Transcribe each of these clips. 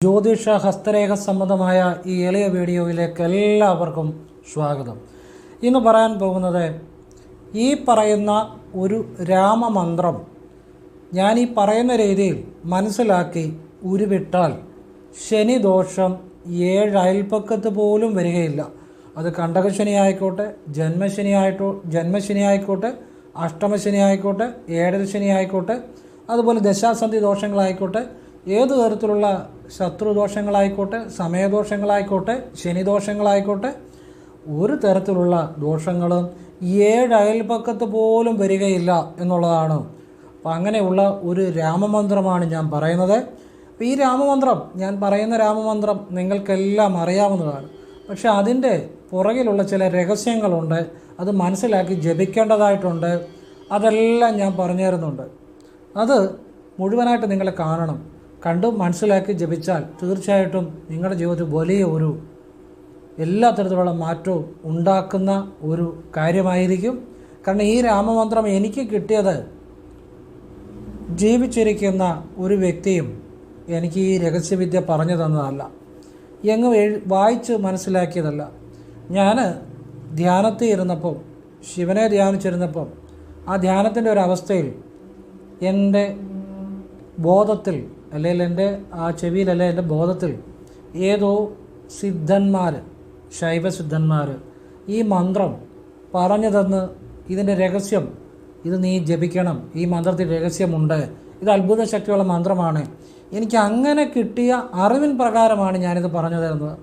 ജ്യോതിഷ ഹസ്തരേഖ സംബന്ധമായ ഈ എളിയ വീഡിയോയിലേക്ക് എല്ലാവർക്കും സ്വാഗതം. ഇന്ന് പറയാൻ പോകുന്നത് ഈ പറയുന്ന ഒരു രാമമന്ത്രം ഞാൻ ഈ പറയുന്ന രീതിയിൽ മനസ്സിലാക്കി ഉരുവിട്ടാൽ ശനിദോഷം ഏഴ് അയൽപ്പക്കത്ത് പോലും വരികയില്ല. അത് കണ്ടകശനി ആയിക്കോട്ടെ ജന്മശനി ആയിട്ടോ ജന്മശനി ആയിക്കോട്ടെ അഷ്ടമശനി ആയിക്കോട്ടെ ഏഴര ശനി ആയിക്കോട്ടെ അതുപോലെ ദശാസന്ധി ദോഷങ്ങളായിക്കോട്ടെ ഏത് തരത്തിലുള്ള ശത്രുദോഷങ്ങളായിക്കോട്ടെ സമയദോഷങ്ങളായിക്കോട്ടെ ശനിദോഷങ്ങളായിക്കോട്ടെ ഒരു തരത്തിലുള്ള ദോഷങ്ങളും ഏഴ് അയൽപ്പക്കത്ത് പോലും വരികയില്ല എന്നുള്ളതാണ്. അപ്പം അങ്ങനെയുള്ള ഒരു രാമമന്ത്രമാണ് ഞാൻ പറയുന്നത്. അപ്പോൾ ഈ രാമമന്ത്രം ഞാൻ പറയുന്ന രാമമന്ത്രം നിങ്ങൾക്കെല്ലാം അറിയാവുന്നതാണ്. പക്ഷേ അതിന്റെ പുറകിലുള്ള ചില രഹസ്യങ്ങളുണ്ട് അത് മനസ്സിലാക്കി ജപിക്കേണ്ടതായിട്ടുണ്ട് അതെല്ലാം ഞാൻ പറഞ്ഞു തരുന്നുണ്ട് അത് മുഴുവനായിട്ട് നിങ്ങളെ കാണണം. കണ്ട് മനസ്സിലാക്കി ജപിച്ചാൽ തീർച്ചയായിട്ടും നിങ്ങളുടെ ജീവിതത്തിൽ വലിയ ഒരു എല്ലാ തരത്തിലുള്ള മാറ്റവും ഉണ്ടാക്കുന്ന ഒരു കാര്യമായിരിക്കും. കാരണം ഈ രാമമന്ത്രം എനിക്ക് കിട്ടിയത് ജീവിച്ചിരിക്കുന്ന ഒരു വ്യക്തിയും എനിക്ക് ഈ രഹസ്യവിദ്യ പറഞ്ഞു തന്നതല്ല. എങ്ങും വായിച്ച് മനസ്സിലാക്കിയതല്ല. ഞാൻ ധ്യാനത്തിൽ ഇരുന്നപ്പം ശിവനെ ധ്യാനിച്ചിരുന്നപ്പം ആ ധ്യാനത്തിന്റെ ഒരു അവസ്ഥയിൽ എന്റെ ബോധത്തിൽ അല്ലെങ്കിൽ എന്റെ ആ ചെവിയിലല്ല എന്റെ ബോധത്തിൽ ഏതോ സിദ്ധന്മാർ ശൈവസിദ്ധന്മാർ ഈ മന്ത്രം പറഞ്ഞു തന്ന് ഇതിന്റെ രഹസ്യം ഇത് നീ ജപിക്കണം ഈ മന്ത്രത്തിൽ രഹസ്യമുണ്ട്. ഇത് അത്ഭുത ശക്തിയുള്ള മന്ത്രമാണ്. എനിക്ക് അങ്ങനെ കിട്ടിയ അറിവിൻ പ്രകാരമാണ് ഞാനിത് പറഞ്ഞു തരുന്നത്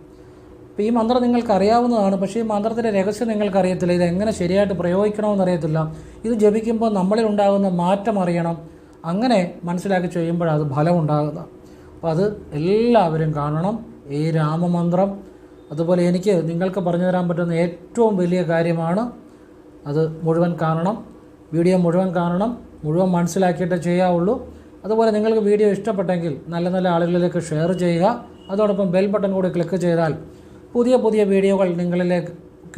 ഈ മന്ത്രം നിങ്ങൾക്കറിയാവുന്നതാണ് പക്ഷേ ഈ മന്ത്രത്തിന്റെ രഹസ്യം നിങ്ങൾക്കറിയത്തില്ല. ഇത് എങ്ങനെ ശരിയായിട്ട് പ്രയോഗിക്കണമെന്ന് അറിയത്തില്ല ഇത് ജപിക്കുമ്പോൾ നമ്മളിൽ ഉണ്ടാകുന്ന മാറ്റം അറിയണം. അങ്ങനെ മനസ്സിലാക്കി ചെയ്യുമ്പോഴാണ് അത് ഫലമുണ്ടാകുന്നത്. അപ്പോൾ അത് എല്ലാവരും കാണണം. ഈ രാമമന്ത്രം അതുപോലെ എനിക്ക് നിങ്ങൾക്ക് പറഞ്ഞു തരാൻ പറ്റുന്ന ഏറ്റവും വലിയ കാര്യമാണ് അത് മുഴുവൻ കാണണം. വീഡിയോ മുഴുവൻ കാണണം. മുഴുവൻ മനസ്സിലാക്കിയിട്ട് ചെയ്യാവുള്ളൂ. അതുപോലെ നിങ്ങൾക്ക് വീഡിയോ ഇഷ്ടപ്പെട്ടെങ്കിൽ നല്ല നല്ല ആളുകളിലേക്ക് ഷെയർ ചെയ്യുക. അതോടൊപ്പം ബെൽ ബട്ടൺ കൂടി ക്ലിക്ക് ചെയ്താൽ പുതിയ പുതിയ വീഡിയോകൾ നിങ്ങളിലേക്ക്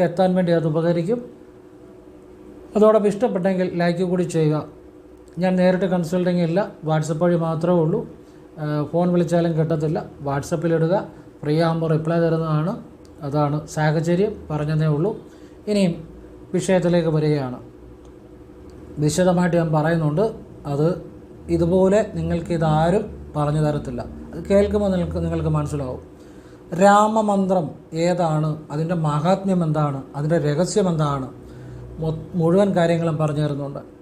എത്താൻ വേണ്ടി അത് ഉപകരിക്കും. അതോടൊപ്പം ഇഷ്ടപ്പെട്ടെങ്കിൽ ലൈക്ക് കൂടി ചെയ്യുക. ഞാൻ നേരിട്ട് കൺസൾട്ടിങ് ഇല്ല. വാട്സപ്പ് വഴി മാത്രമേ ഉള്ളൂ. ഫോൺ വിളിച്ചാലും കിട്ടത്തില്ല. വാട്സപ്പിലിടുക ഫ്രീ ആകുമ്പോൾ റിപ്ലൈ തരുന്നതാണ്. അതാണ് സാഹചര്യം. പറഞ്ഞതേ ഉള്ളൂ. ഇനിയും വിഷയത്തിലേക്ക് വരികയാണ്. വിശദമായിട്ട് ഞാൻ പറയുന്നുണ്ട്. അത് ഇതുപോലെ നിങ്ങൾക്ക് ഇതാരും പറഞ്ഞു തരത്തില്ല. അത് കേൾക്കുമ്പോൾ നിങ്ങൾക്ക് നിങ്ങൾക്ക് മനസ്സിലാവും. രാമമന്ത്രം ഏതാണ്? അതിന്റെ മഹാത്മ്യം എന്താണ്? അതിന്റെ രഹസ്യം എന്താണ്? മുഴുവൻ കാര്യങ്ങളും പറഞ്ഞു തരുന്നുണ്ട്.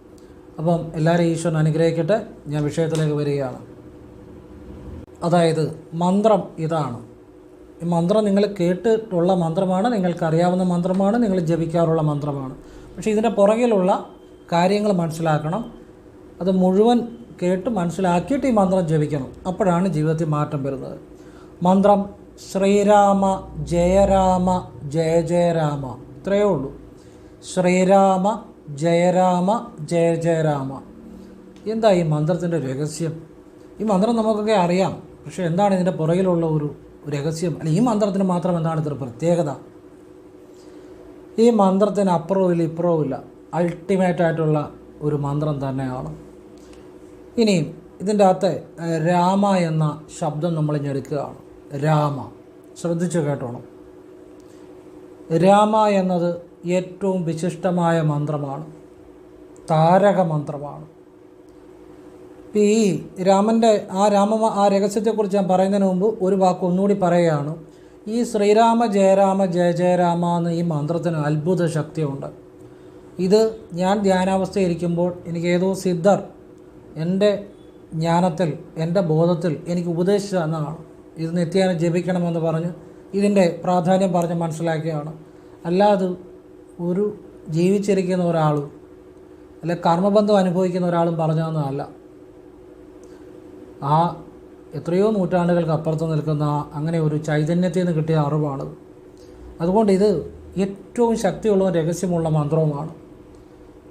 അപ്പം എല്ലാവരും ഈശ്വരൻ അനുഗ്രഹിക്കട്ടെ. ഞാൻ വിഷയത്തിലേക്ക് വരികയാണ്. അതായത് മന്ത്രം ഇതാണ്. ഈ മന്ത്രം നിങ്ങൾ കേട്ടിട്ടുള്ള മന്ത്രമാണ് നിങ്ങൾക്കറിയാവുന്ന മന്ത്രമാണ് നിങ്ങൾ ജപിക്കാറുള്ള മന്ത്രമാണ്. പക്ഷേ ഇതിന്റെ പുറകിലുള്ള കാര്യങ്ങൾ മനസ്സിലാക്കണം. അത് മുഴുവൻ കേട്ട് മനസ്സിലാക്കിയിട്ട് ഈ മന്ത്രം ജപിക്കണം. അപ്പോഴാണ് ജീവിതത്തിൽ മാറ്റം വരുന്നത്. മന്ത്രം ശ്രീരാമ ജയരാമ ജയ ജയരാമ. ഇത്രയേ ഉള്ളൂ. ശ്രീരാമ ജയരാമ ജയ ജയരാമ. എന്താ ഈ മന്ത്രത്തിന്റെ രഹസ്യം? ഈ മന്ത്രം നമുക്കൊക്കെ അറിയാം പക്ഷേ എന്താണ് ഇതിന്റെ പുറകിലുള്ള ഒരു രഹസ്യം? അല്ല ഈ മന്ത്രത്തിന് മാത്രം എന്താണ് ഇതൊരു പ്രത്യേകത? ഈ മന്ത്രത്തിന് അപ്പുറവും ഇല്ല ഇപ്പുറവും ഇല്ല. അൾട്ടിമേറ്റ് ആയിട്ടുള്ള ഒരു മന്ത്രം തന്നെയാണ്. ഇനിയും ഇതിന്റെ അകത്തെ രാമ എന്ന ശബ്ദം നമ്മൾ ഞെടുക്കുകയാണ് രാമ. ശ്രദ്ധിച്ചു കേട്ടോണം. രാമ എന്നത് ഏറ്റവും വിശിഷ്ടമായ മന്ത്രമാണ്. താരക മന്ത്രമാണ്. ഈ രാമന്റെ ആ രാമ ആ രഹസ്യത്തെക്കുറിച്ച് ഞാൻ പറയുന്നതിന് മുമ്പ് ഒരു വാക്ക് ഒന്നുകൂടി പറയുകയാണ്. ഈ ശ്രീരാമ ജയരാമ ജയ ജയരാമ എന്ന ഈ മന്ത്രത്തിന് അത്ഭുത ശക്തിയുണ്ട്. ഇത് ഞാൻ ധ്യാനാവസ്ഥയിരിക്കുമ്പോൾ എനിക്ക് ഏതോ സിദ്ധർ എന്റെ ജ്ഞാനത്തിൽ എന്റെ ബോധത്തിൽ എനിക്ക് ഉപദേശിച്ചു തന്നതാണ് ഇത് നിത്യേന ജപിക്കണമെന്ന് പറഞ്ഞ് ഇതിന്റെ പ്രാധാന്യം പറഞ്ഞ് മനസ്സിലാക്കിയാണ് അല്ലാതെ ഒരു ജീവിച്ചിരിക്കുന്ന ഒരാളും അല്ലെ കർമ്മബന്ധം അനുഭവിക്കുന്ന ഒരാളും പറഞ്ഞു തന്നതല്ല ആ എത്രയോ നൂറ്റാണ്ടുകൾക്ക് അപ്പുറത്ത് നിൽക്കുന്ന അങ്ങനെ ഒരു ചൈതന്യത്തിൽ നിന്ന് കിട്ടിയ അറിവാണത് അതുകൊണ്ട് ഇത് ഏറ്റവും ശക്തിയുള്ള രഹസ്യമുള്ള മന്ത്രവുമാണ്.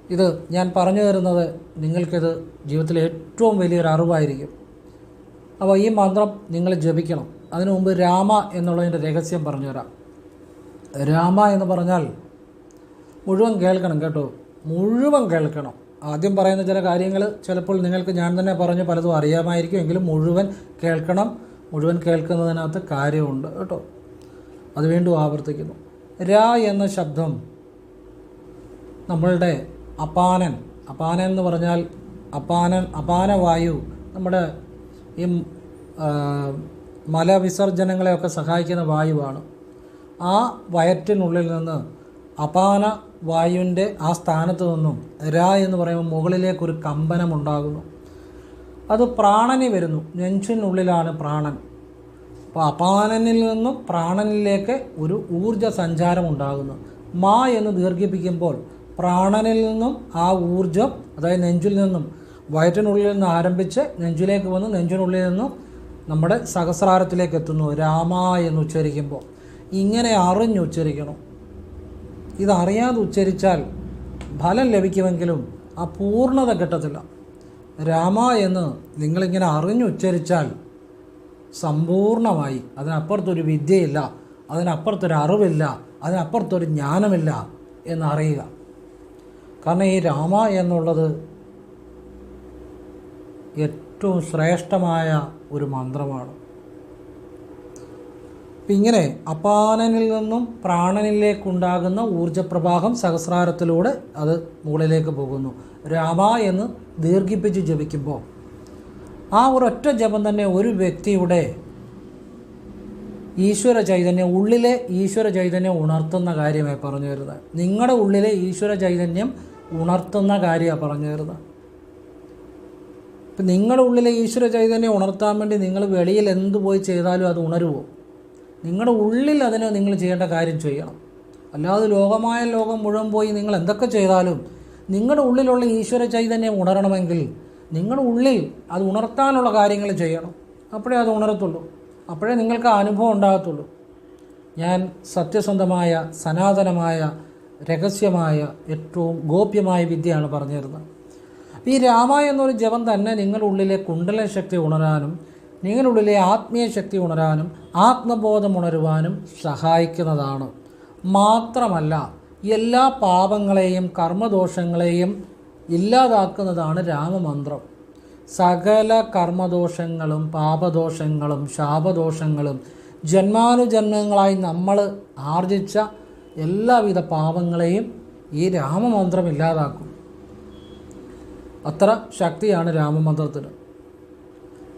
ഇത് ഞാൻ പറഞ്ഞു തരുന്നത് നിങ്ങൾക്കിത് ജീവിതത്തിലെ ഏറ്റവും വലിയൊരു അറിവായിരിക്കും. അപ്പോൾ ഈ മന്ത്രം നിങ്ങൾ ജപിക്കണം. അതിനു മുമ്പ് രാമ എന്നുള്ളതിന്റെ രഹസ്യം പറഞ്ഞുതരാം. രാമ എന്ന് പറഞ്ഞാൽ മുഴുവൻ കേൾക്കണം കേട്ടോ. മുഴുവൻ കേൾക്കണം. ആദ്യം പറയുന്ന ചില കാര്യങ്ങൾ ചിലപ്പോൾ നിങ്ങൾക്ക് ഞാൻ തന്നെ പറഞ്ഞു പലതും അറിയാമായിരിക്കും. എങ്കിലും മുഴുവൻ കേൾക്കണം. മുഴുവൻ കേൾക്കുന്നതിനകത്ത് കാര്യമുണ്ട് കേട്ടോ. അത് വീണ്ടും ആവർത്തിക്കുന്നു. രാ എന്ന ശബ്ദം നമ്മളുടെ അപാനൻ. അപാനൻ എന്ന് പറഞ്ഞാൽ അപാനൻ അപാനവായു നമ്മുടെ ഈ മലവിസർജനങ്ങളെയൊക്കെ സഹായിക്കുന്ന വായുവാണ്. ആ വയറ്റിനുള്ളിൽ നിന്ന് അപാന വായുവിന്റെ ആ സ്ഥാനത്ത് നിന്നും ര എന്ന് പറയുമ്പോൾ മുകളിലേക്ക് ഒരു കമ്പനം ഉണ്ടാകുന്നു. അത് പ്രാണനി വരുന്നു. നെഞ്ചിനുള്ളിലാണ് പ്രാണൻ. അപ്പോൾ അപാനനിൽ നിന്നും പ്രാണനിലേക്ക് ഒരു ഊർജ സഞ്ചാരം ഉണ്ടാകുന്നു. മാ എന്ന് ദീർഘിപ്പിക്കുമ്പോൾ പ്രാണനിൽ നിന്നും ആ ഊർജം അതായത് നെഞ്ചിൽ നിന്നും വയറ്റിനുള്ളിൽ നിന്ന് ആരംഭിച്ച് നെഞ്ചിലേക്ക് വന്ന് നെഞ്ചിനുള്ളിൽ നിന്നും നമ്മുടെ സഹസ്രാരത്തിലേക്ക് എത്തുന്നു. രാമ എന്ന് ഉച്ചരിക്കുമ്പോൾ. ഇങ്ങനെ അറിഞ്ഞ് ഉച്ചരിക്കണം. ഇതറിയാതെ ഉച്ചരിച്ചാൽ ഫലം ലഭിക്കുമെങ്കിലും ആ പൂർണത കിട്ടത്തില്ല. രാമ എന്ന് നിങ്ങളിങ്ങനെ അറിഞ്ഞു ഉച്ചരിച്ചാൽ സമ്പൂർണമായി അതിനപ്പുറത്തൊരു വിദ്യയില്ല അതിനപ്പുറത്തൊരു അറിവില്ല അതിനപ്പുറത്തൊരു ജ്ഞാനമില്ല എന്നറിയുക. കാരണം ഈ രാമ എന്നുള്ളത് ഏറ്റവും ശ്രേഷ്ഠമായ ഒരു മന്ത്രമാണ്. അപ്പം ഇങ്ങനെ അപാനനിൽ നിന്നും പ്രാണനിലേക്കുണ്ടാകുന്ന ഊർജപ്രവാഹം സഹസ്രാരത്തിലൂടെ അത് മുകളിലേക്ക് പോകുന്നു. രാമ എന്ന് ദീർഘിപ്പിച്ച് ജപിക്കുമ്പോൾ ആ ഒരൊറ്റ ജപം തന്നെ ഒരു വ്യക്തിയുടെ ഈശ്വര ചൈതന്യം ഉള്ളിലെ ഈശ്വര ചൈതന്യം ഉണർത്തുന്ന കാര്യമായി പറഞ്ഞു തരുന്നത്. നിങ്ങളുടെ ഉള്ളിലെ ഈശ്വര ചൈതന്യം ഉണർത്തുന്ന കാര്യമാണ് പറഞ്ഞു തരുന്നത്. ഇപ്പം നിങ്ങളുടെ ഉള്ളിലെ ഈശ്വര ചൈതന്യം ഉണർത്താൻ വേണ്ടി നിങ്ങൾ വെളിയിൽ എന്ത് പോയി ചെയ്താലും അത് ഉണരുമോ നിങ്ങളുടെ ഉള്ളിൽ അതിന് നിങ്ങൾ ചെയ്യേണ്ട കാര്യം ചെയ്യണം. അല്ലാതെ ലോകമായ ലോകം മുഴുവൻ പോയി നിങ്ങൾ എന്തൊക്കെ ചെയ്താലും നിങ്ങളുടെ ഉള്ളിലുള്ള ഈശ്വര ചൈതന്യം ഉണരണമെങ്കിൽ നിങ്ങളുടെ ഉള്ളിൽ അത് ഉണർത്താനുള്ള കാര്യങ്ങൾ ചെയ്യണം. അപ്പോഴേ അത് ഉണരത്തുള്ളൂ. അപ്പോഴേ നിങ്ങൾക്ക് ആ അനുഭവം ഉണ്ടാകത്തുള്ളൂ. ഞാൻ സത്യസന്ധമായ സനാതനമായ രഹസ്യമായ ഏറ്റവും ഗോപ്യമായ വിദ്യയാണ് പറഞ്ഞിരുന്നത്. ഈ രാമ എന്നൊരു ജപം തന്നെ നിങ്ങളുടെ ഉള്ളിലെ കുണ്ടല ശക്തി ഉണരാനും നിങ്ങളുടെ ഉള്ളിലെ ആത്മീയ ശക്തി ഉണരാനും ആത്മബോധം ഉണരുവാനും സഹായിക്കുന്നതാണ്. മാത്രമല്ല എല്ലാ പാപങ്ങളെയും കർമ്മദോഷങ്ങളെയും ഇല്ലാതാക്കുന്നതാണ് രാമമന്ത്രം. സകല കർമ്മദോഷങ്ങളും പാപദോഷങ്ങളും ശാപദോഷങ്ങളും ജന്മാനുജന്മങ്ങളായി നമ്മൾ ആർജിച്ച എല്ലാവിധ പാപങ്ങളെയും ഈ രാമമന്ത്രം ഇല്ലാതാക്കും. അത്ര ശക്തിയാണ് രാമമന്ത്രത്തിന്.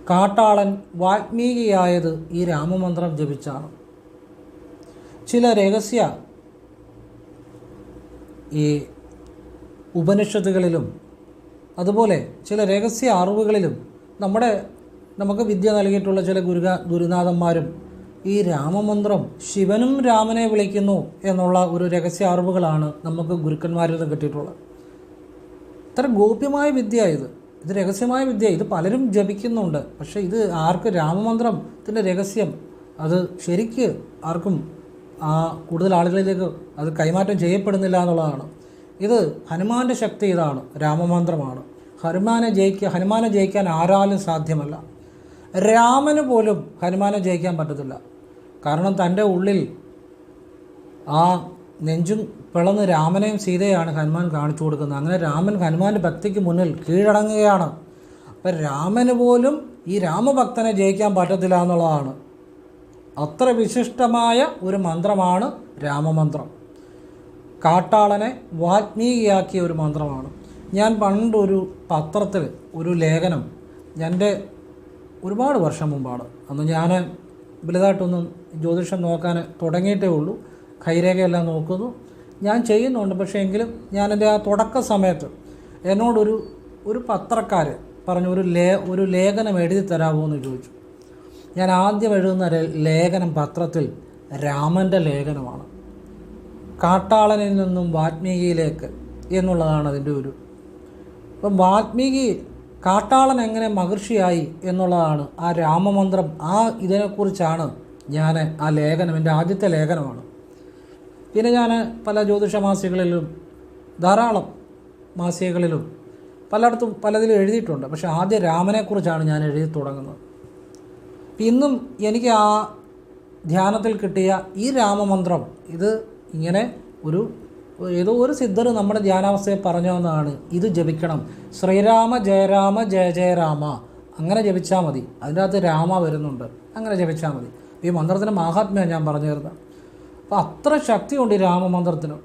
കാട്ടാളൻ വാൽമീകിയായത് ഈ രാമമന്ത്രം ജപിച്ചാണ്. ചില രഹസ്യ ഈ ഉപനിഷത്തുകളിലും അതുപോലെ ചില രഹസ്യ അറിവുകളിലും നമ്മുടെ നമുക്ക് വിദ്യ നൽകിയിട്ടുള്ള ചില ഗുരുക ഗുരുനാഥന്മാരും ഈ രാമമന്ത്രം ശിവനും രാമനെ വിളിക്കുന്നു എന്നുള്ള ഒരു രഹസ്യ അറിവുകളാണ് നമുക്ക് ഗുരുക്കന്മാരിൽ നിന്ന് കിട്ടിയിട്ടുള്ളത്. ഇത്ര ഗോപ്യമായ വിദ്യ ഇത്. ഇത് രഹസ്യമായ വിദ്യ. ഇത് പലരും ജപിക്കുന്നുണ്ട്. പക്ഷേ ഇത് ആർക്ക്? രാമമന്ത്രത്തിന്റെ രഹസ്യം. അത് ശരിക്ക് ആർക്കും ആ കൂടുതൽ ആളുകളിലേക്ക് അത് കൈമാറ്റം ചെയ്യപ്പെടുന്നില്ല എന്നുള്ളതാണ്. ഇത് ഹനുമാന്റെ ശക്തി ഇതാണ്. രാമമന്ത്രമാണ്. ഹനുമാനെ ജയിക്കുക ഹനുമാനെ ജയിക്കാൻ ആരാലും സാധ്യമല്ല. രാമന് പോലും ഹനുമാനെ ജയിക്കാൻ പറ്റത്തില്ല. കാരണം തന്റെ ഉള്ളിൽ ആ നെഞ്ചും പിളന്ന് രാമനെയും സീതയാണ് ഹനുമാൻ കാണിച്ചു കൊടുക്കുന്നത്. അങ്ങനെ രാമൻ ഹനുമാന്റെ ഭക്തിക്ക് മുന്നിൽ കീഴടങ്ങുകയാണ്. അപ്പം രാമന് പോലും ഈ രാമഭക്തനെ ജയിക്കാൻ പറ്റത്തില്ല എന്നുള്ളതാണ്. അത്ര വിശിഷ്ടമായ ഒരു മന്ത്രമാണ് രാമമന്ത്രം. കാട്ടാളനെ വാത്മീകിയാക്കിയ ഒരു മന്ത്രമാണ്. ഞാൻ പണ്ടൊരു പത്രത്തിൽ ഒരു ലേഖനം എന്റെ ഒരുപാട് വർഷം മുമ്പാണ്. അന്ന് ഞാൻ വലുതായിട്ടൊന്നും ജ്യോതിഷം നോക്കാൻ തുടങ്ങിയിട്ടേ ഉള്ളൂ. കൈരേഖയെല്ലാം നോക്കുന്നു. ഞാൻ ചെയ്യുന്നുണ്ട് പക്ഷേ എങ്കിലും ഞാൻ എന്റെ ആ തുടക്ക സമയത്ത് എന്നോടൊരു ഒരു പത്രക്കാർ പറഞ്ഞു ഒരു ലേ ഒരു ലേഖനം എഴുതി തരാമോ എന്ന് ചോദിച്ചു. ഞാൻ ആദ്യം എഴുതുന്ന ലേഖനം പത്രത്തിൽ രാമന്റെ ലേഖനമാണ്. കാട്ടാളനിൽ നിന്നും വാത്മീകിയിലേക്ക് എന്നുള്ളതാണ് അതിന്റെ ഒരു. അപ്പം വാത്മീകി കാട്ടാളൻ എങ്ങനെ മഹർഷിയായി എന്നുള്ളതാണ് ആ രാമമന്ത്രം ആ ഇതിനെക്കുറിച്ചാണ് ഞാൻ ആ ലേഖനം എന്റെ ആദ്യത്തെ ലേഖനമാണ്. പിന്നെ ഞാൻ പല ജ്യോതിഷ മാസികകളിലും ധാരാളം മാസികകളിലും പലയിടത്തും പലതിലും എഴുതിയിട്ടുണ്ട്. പക്ഷേ ആദ്യം രാമനെക്കുറിച്ചാണ് ഞാൻ എഴുതി തുടങ്ങുന്നത്. ഇന്നും എനിക്ക് ആ ധ്യാനത്തിൽ കിട്ടിയ ഈ രാമമന്ത്രം ഇത് ഇങ്ങനെ ഒരു ഏതോ ഒരു സിദ്ധർ നമ്മുടെ ധ്യാനാവസ്ഥയെ പറഞ്ഞതെന്നാണ് ഇത് ജപിക്കണം. ശ്രീരാമ ജയരാമ ജയ ജയരാമ അങ്ങനെ ജപിച്ചാൽ മതി. അതിന്റെ അകത്ത് രാമ വരുന്നുണ്ട്. അങ്ങനെ ജപിച്ചാൽ മതി. ഈ മന്ത്രത്തിന്റെ മാഹാത്മ്യം ഞാൻ പറഞ്ഞു തരുന്നത്. അപ്പോൾ അത്ര ശക്തിയുണ്ട് ഈ രാമമന്ത്രത്തിന്.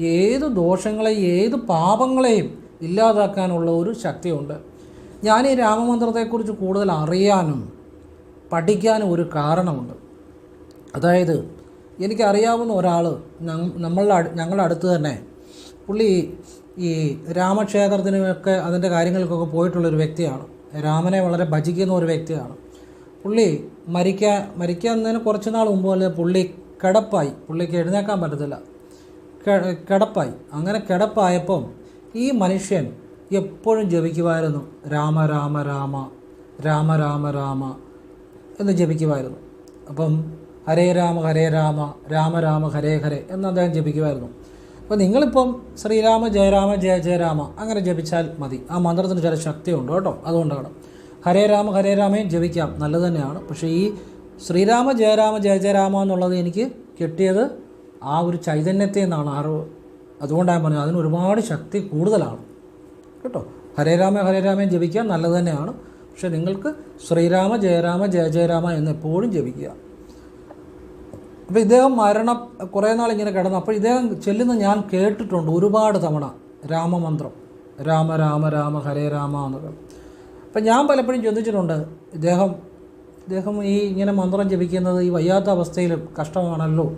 ഏത് ദോഷങ്ങളെയും ഏത് പാപങ്ങളെയും ഇല്ലാതാക്കാനുള്ള ഒരു ശക്തിയുണ്ട്. ഞാൻ ഈ രാമമന്ത്രത്തെക്കുറിച്ച് കൂടുതൽ അറിയാനും പഠിക്കാനും ഒരു കാരണമുണ്ട്. അതായത് എനിക്കറിയാവുന്ന ഒരാൾ നമ്മളുടെ ഞങ്ങളുടെ അടുത്ത് തന്നെ പുള്ളി ഈ രാമക്ഷേത്രത്തിനുമൊക്കെ അതിന്റെ കാര്യങ്ങൾക്കൊക്കെ പോയിട്ടുള്ളൊരു വ്യക്തിയാണ്. രാമനെ വളരെ ഭജിക്കുന്ന ഒരു വ്യക്തിയാണ്. പുള്ളി മരിക്കാൻ മരിക്കുന്നതിന് കുറച്ച് നാൾ മുമ്പ് അല്ലെങ്കിൽ പുള്ളി കിടപ്പായി. പുള്ളിക്ക് എഴുന്നേക്കാൻ പറ്റത്തില്ല. കിടപ്പായി. അങ്ങനെ കിടപ്പായപ്പം ഈ മനുഷ്യൻ എപ്പോഴും ജപിക്കുമായിരുന്നു. രാമ രാമ രാമ രാമ രാമ രാമ എന്ന് ജപിക്കുമായിരുന്നു. അപ്പം ഹരേ രാമ ഹരേ രാമ രാമ രാമ ഹരേ ഹരേ എന്ന് അദ്ദേഹം ജപിക്കുമായിരുന്നു. അപ്പോൾ നിങ്ങളിപ്പം ശ്രീരാമ ജയരാമ ജയ ജയരാമ അങ്ങനെ ജപിച്ചാൽ മതി. ആ മന്ത്രത്തിന് ചില ശക്തിയുണ്ട് കേട്ടോ. അതുകൊണ്ടാണ് ഹരേ രാമ ഹരേ രാമയും ജപിക്കാം. നല്ലത് തന്നെയാണ്. പക്ഷേ ഈ ശ്രീരാമ ജയരാമ ജയ ജയരാമ എന്നുള്ളത് എനിക്ക് കിട്ടിയത് ആ ഒരു ചൈതന്യത്തിൽ നിന്നാണ് അറിവ് അതുകൊണ്ടാണ് ഞാൻ പറഞ്ഞത്. അതിന് ഒരുപാട് ശക്തി കൂടുതലാണ്. കേട്ടോ? ഹരേ രാമ ഹരേ രാമയും ജപിക്കാൻ നല്ലത് തന്നെയാണ്. പക്ഷെ നിങ്ങൾക്ക് ശ്രീരാമ ജയരാമ ജയ ജയരാമ എന്ന് എപ്പോഴും ജപിക്കുക. അപ്പോൾ ഇദ്ദേഹം മരണം കുറേ നാൾ ഇങ്ങനെ കിടന്നു. അപ്പോൾ ഇദ്ദേഹം ചെല്ലുന്ന ഞാൻ കേട്ടിട്ടുണ്ട് ഒരുപാട് തവണ. രാമമന്ത്രം. രാമ രാമ രാമ ഹരേ രാമ എന്നൊക്കെ. അപ്പം ഞാൻ പലപ്പോഴും ചിന്തിച്ചിട്ടുണ്ട് ഇദ്ദേഹം ഇദ്ദേഹം ഈ ഇങ്ങനെ മന്ത്രം ജപിക്കുന്നത് ഈ വയ്യാത്ത അവസ്ഥയിൽ കഷ്ടമാണല്ലോ.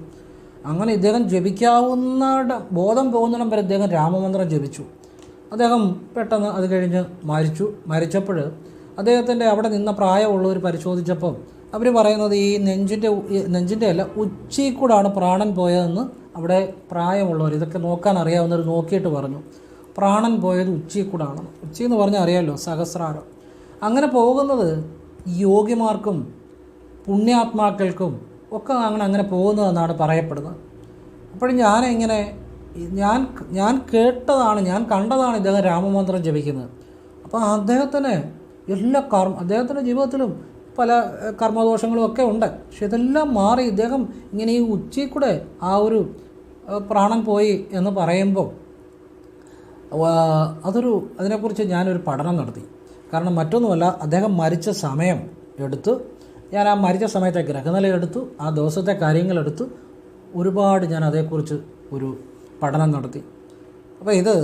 അങ്ങനെ ഇദ്ദേഹം ജപിക്കാവുന്ന ബോധം പോകുന്നിടം വരെ ഇദ്ദേഹം രാമമന്ത്രം ജപിച്ചു. അദ്ദേഹം പെട്ടെന്ന് അത് കഴിഞ്ഞ് മരിച്ചു. മരിച്ചപ്പോൾ അദ്ദേഹത്തിന്റെ അവിടെ നിന്ന പ്രായമുള്ളവർ പരിശോധിച്ചപ്പം അവർ പറയുന്നത് ഈ നെഞ്ചിന്റെ നെഞ്ചിന്റെ അല്ല ഉച്ചയിൽ കൂടാണ് പ്രാണൻ പോയതെന്ന് അവിടെ പ്രായമുള്ളവർ ഇതൊക്കെ നോക്കാൻ അറിയാവുന്നവർ നോക്കിയിട്ട് പറഞ്ഞു. പ്രാണൻ പോയത് ഉച്ചയിൽ കൂടാണ്. ഉച്ചി എന്ന് പറഞ്ഞാൽ അറിയാമല്ലോ സഹസ്രാരം. അങ്ങനെ പോകുന്നത് യോഗിമാർക്കും പുണ്യാത്മാക്കൾക്കും ഒക്കെ അങ്ങനെ അങ്ങനെ പോകുന്നതെന്നാണ് പറയപ്പെടുന്നത്. അപ്പോഴും ഞാൻ ഇങ്ങനെ ഞാൻ ഞാൻ കേട്ടതാണ് ഞാൻ കണ്ടതാണ് ഇദ്ദേഹം രാമമന്ത്രം ജപിക്കുന്നത്. അപ്പോൾ അദ്ദേഹത്തിന് എല്ലാ കർമ്മ അദ്ദേഹത്തിന്റെ ജീവിതത്തിലും പല കർമ്മദോഷങ്ങളും ഒക്കെ ഉണ്ട്. പക്ഷെ ഇതെല്ലാം മാറി ഇദ്ദേഹം ഇങ്ങനെ ഈ ഉച്ചയിൽ ആ ഒരു പ്രാണം പോയി എന്ന് പറയുമ്പോൾ അതൊരു അതിനെക്കുറിച്ച് ഞാനൊരു പഠനം നടത്തി. കാരണം മറ്റൊന്നുമല്ല അദ്ദേഹം മരിച്ച സമയം എടുത്ത്. ഞാൻ ആ മരിച്ച സമയത്തെ ഗ്രഹനില എടുത്തു. ആ ദിവസത്തെ കാര്യങ്ങളെടുത്ത് ഒരുപാട് ഞാൻ അതേക്കുറിച്ച് ഒരു പഠനം നടത്തി. അപ്പോൾ ഇത്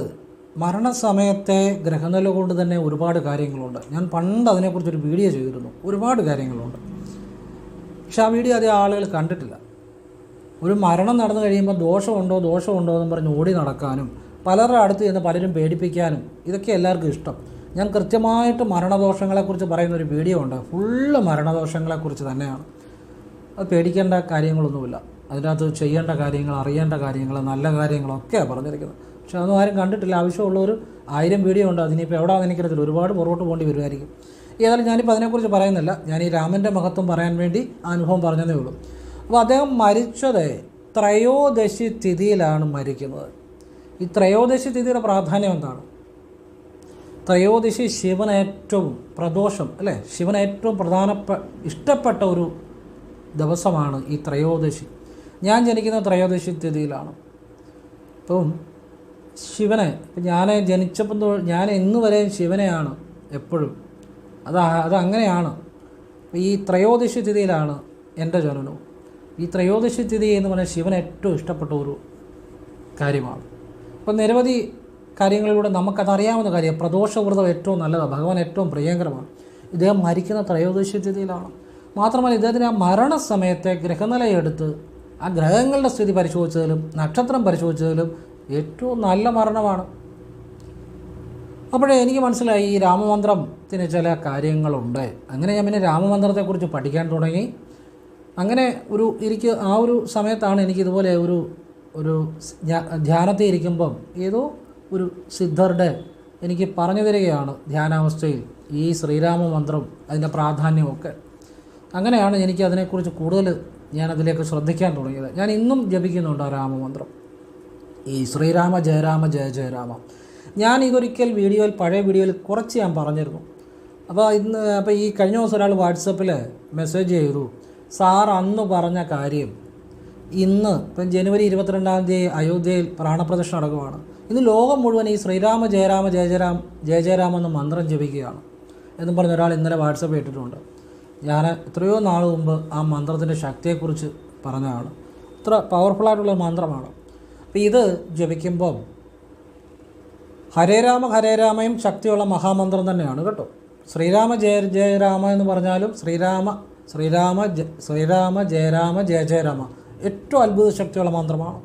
മരണസമയത്തെ ഗ്രഹനില കൊണ്ട് തന്നെ ഒരുപാട് കാര്യങ്ങളുണ്ട്. ഞാൻ പണ്ട് അതിനെക്കുറിച്ചൊരു വീഡിയോ ചെയ്തിരുന്നു. ഒരുപാട് കാര്യങ്ങളുണ്ട്. പക്ഷെ ആ വീഡിയോ അധികം ആളുകൾ കണ്ടിട്ടില്ല. ഒരു മരണം നടന്നു കഴിയുമ്പോൾ ദോഷമുണ്ടോ ദോഷമുണ്ടോ എന്ന് പറഞ്ഞ് ഓടി നടക്കാനും പലരുടെ അടുത്ത് ചെന്ന് പലരും പേടിപ്പിക്കാനും ഇതൊക്കെ എല്ലാവർക്കും ഇഷ്ടം. ഞാൻ കൃത്യമായിട്ട് മരണദോഷങ്ങളെക്കുറിച്ച് പറയുന്ന ഒരു വീഡിയോ ഉണ്ട്. ഫുള്ള് മരണദോഷങ്ങളെക്കുറിച്ച് തന്നെയാണ്. അത് പേടിക്കേണ്ട കാര്യങ്ങളൊന്നുമില്ല. അതിനകത്ത് ചെയ്യേണ്ട കാര്യങ്ങൾ അറിയേണ്ട കാര്യങ്ങൾ നല്ല കാര്യങ്ങളൊക്കെയാണ് പറഞ്ഞിരിക്കുന്നത്. പക്ഷെ അതൊന്നും ആരും കണ്ടിട്ടില്ല. ആവശ്യമുള്ള ഒരു ആയിരം വീഡിയോ ഉണ്ട്. അതിനിപ്പോൾ എവിടെയാണെന്ന് എനിക്കറിയത്തില്ല ഒരുപാട് പുറകോട്ട് പോകേണ്ടി വരുമായിരിക്കും. ഏതായാലും ഞാനിപ്പോൾ അതിനെക്കുറിച്ച് പറയുന്നില്ല. ഞാൻ ഈ രാമന്റെ മഹത്വം പറയാൻ വേണ്ടി ആ അനുഭവം പറഞ്ഞതേ ഉള്ളൂ. അപ്പോൾ അദ്ദേഹം മരിച്ചത് ത്രയോദശി തിഥിയിലാണ് മരിക്കുന്നത്. ഈ ത്രയോദശി തിഥിയുടെ പ്രാധാന്യം എന്താണ്? ത്രയോദശി ശിവന് ഏറ്റവും പ്രദോഷം അല്ലേ? ശിവന് ഏറ്റവും പ്രധാനപ്പെട്ട ഇഷ്ടപ്പെട്ട ഒരു ദിവസമാണ് ഈ ത്രയോദശി. ഞാൻ ജനിക്കുന്ന ത്രയോദശി തിഥിയിലാണ്. അപ്പം ശിവനെ ഇപ്പം ഞാൻ ജനിച്ചപ്പം ഞാൻ ഇന്ന് വരെ ശിവനെയാണ് എപ്പോഴും. അത് അതങ്ങനെയാണ്. ഈ ത്രയോദശി തിഥിയിലാണ് എന്റെ ജനനവും ഈ ത്രയോദശി തിഥി എന്ന് പറഞ്ഞാൽ ശിവന് ഏറ്റവും ഇഷ്ടപ്പെട്ട ഒരു കാര്യമാണ്. അപ്പം നിരവധി കാര്യങ്ങളിലൂടെ നമുക്കതറിയാവുന്ന കാര്യം പ്രദോഷവ്രതം ഏറ്റവും നല്ലതാണ്. ഭഗവാൻ ഏറ്റവും പ്രിയങ്കരമാണ്. ഇദ്ദേഹം മരിക്കുന്ന ത്രയോദശി തിഥിയിലാണ്. മാത്രമല്ല ഇദ്ദേഹത്തിന് ആ മരണസമയത്തെ ഗ്രഹനിലയെടുത്ത് ആ ഗ്രഹങ്ങളുടെ സ്ഥിതി പരിശോധിച്ചതിലും നക്ഷത്രം പരിശോധിച്ചതിലും ഏറ്റവും നല്ല മരണമാണ്. അപ്പോഴേ എനിക്ക് മനസ്സിലായി ഈ രാമമന്ത്രത്തിന് ചില കാര്യങ്ങളുണ്ട്. അങ്ങനെ ഞാൻ പിന്നെ രാമമന്ത്രത്തെക്കുറിച്ച് പഠിക്കാൻ തുടങ്ങി. അങ്ങനെ ഒരു എനിക്ക് ആ ഒരു സമയത്താണ് എനിക്കിതുപോലെ ഒരു ഒരു ധ്യാ- ധ്യാനത്തിൽ ഇരിക്കുമ്പം ഏതോ ഒരു സിദ്ധറുടെ എനിക്ക് പറഞ്ഞു തരികയാണ് ധ്യാനാവസ്ഥയിൽ ഈ ശ്രീരാമ മന്ത്രം അതിന്റെ പ്രാധാന്യമൊക്കെ. അങ്ങനെയാണ് എനിക്ക് അതിനെക്കുറിച്ച് കൂടുതൽ ഞാൻ അതിലേക്ക് ശ്രദ്ധിക്കാൻ തുടങ്ങിയത്. ഞാൻ ഇന്നും ജപിക്കുന്നുണ്ട് ആ രാമമന്ത്രം ഈ ശ്രീരാമ ജയരാമ ജയ ജയരാമ ഞാൻ ഇതൊരിക്കൽ വീഡിയോയിൽ പഴയ വീഡിയോയിൽ കുറച്ച് ഞാൻ പറഞ്ഞിരുന്നു. അപ്പോൾ ഇന്ന് അപ്പോൾ ഈ കഴിഞ്ഞ ദിവസം ഒരാൾ വാട്സപ്പിൽ മെസ്സേജ് ചെയ്തു സാർ അന്ന് പറഞ്ഞ കാര്യം ഇന്ന് ഇപ്പം ജനുവരി ഇരുപത്തിരണ്ടാം തീയതി അയോധ്യയിൽ പ്രാണപ്രദക്ഷിണ നടക്കുകയാണ് ഇന്ന് ലോകം മുഴുവൻ ഈ ശ്രീരാമ ജയരാമ ജയ ജയരാം ജയ ജയരാം എന്ന മന്ത്രം ജപിക്കുകയാണ് എന്നും പറഞ്ഞ ഒരാൾ ഇന്നലെ വാട്സപ്പ് ഇട്ടിട്ടുണ്ട്. ഞാൻ എത്രയോ നാൾ മുമ്പ് ആ മന്ത്രത്തിന്റെ ശക്തിയെക്കുറിച്ച് പറഞ്ഞതാണ്. ഇത്ര പവർഫുള്ളായിട്ടുള്ള മന്ത്രമാണ്. അപ്പോൾ ഇത് ജപിക്കുമ്പം ഹരേ രാമ ഹരേ രാമയും ശക്തിയുള്ള മഹാമന്ത്രം തന്നെയാണ് കേട്ടോ. ശ്രീരാമ ജയ ജയരാമ എന്ന് പറഞ്ഞാലും ശ്രീരാമ ശ്രീരാമ ശ്രീരാമ ജയരാമ ജയ ജയരാമ ഏറ്റവും അത്ഭുത ശക്തിയുള്ള മന്ത്രമാണ്.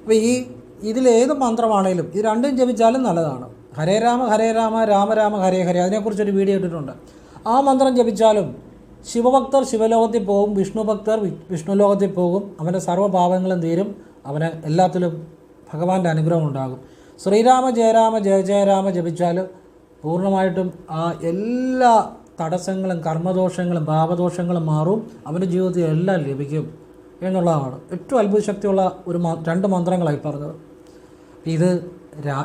അപ്പോൾ ഈ ഇതിലേത് മന്ത്രമാണേലും ഇത് രണ്ടും ജപിച്ചാലും നല്ലതാണ്. ഹരേ രാമ ഹരേ രാമ രാമ രാമ ഹരേ ഹരേ. അതിനെക്കുറിച്ചൊരു വീഡിയോ ഇട്ടിട്ടുണ്ട്. ആ മന്ത്രം ജപിച്ചാലും ശിവഭക്തർ ശിവലോകത്തിൽ പോകും വിഷ്ണു ഭക്തർ വിഷ്ണു ലോകത്തിൽ പോകും. അവന്റെ സർവഭാവങ്ങളും തീരും. അവന് എല്ലാത്തിലും ഭഗവാന്റെ അനുഗ്രഹം ഉണ്ടാകും. ശ്രീരാമ ജയരാമ ജയ ജയരാമ ജപിച്ചാൽ പൂർണമായിട്ടും ആ എല്ലാ തടസ്സങ്ങളും കർമ്മദോഷങ്ങളും ഭാവദോഷങ്ങളും മാറും. അവന്റെ ജീവിതത്തിൽ എല്ലാം ലഭിക്കും എന്നുള്ളതാണ്. ഏറ്റവും അത്ഭുത ശക്തിയുള്ള ഒരു രണ്ട് മന്ത്രങ്ങളായി പറഞ്ഞത്. ഇത്